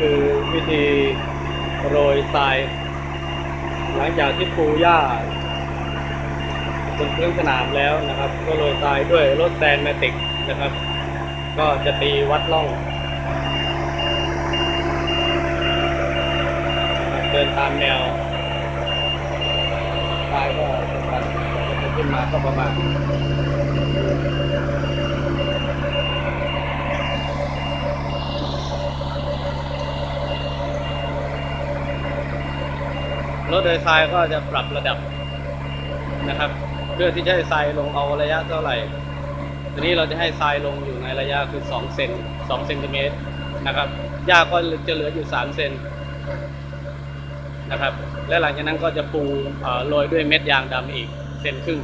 คือวิธีโรยทราย หลังจากที่ปูหญ้าบนพื้นสนามแล้วนะครับ ก็โรยทรายด้วยรถแซนแมติกนะครับ ก็จะตีวัดล่อง เดินตามแนวทรายก็จะขึ้นมาก็ประมาณ รถโดยทรายก็จะปรับระดับนะครับ เพื่อที่จะให้ทรายลงเอาระยะเท่าไหร่ทีนี้เราจะให้ทรายลงอยู่ในระยะคือ2เซน2เซนติเมตรนะครับหญ้าก็จะเหลืออยู่3เซนนะครับ และหลังจากนั้นก็จะปูเอ่อโรยด้วยเม็ดยางดำอีกเซนครึ่ง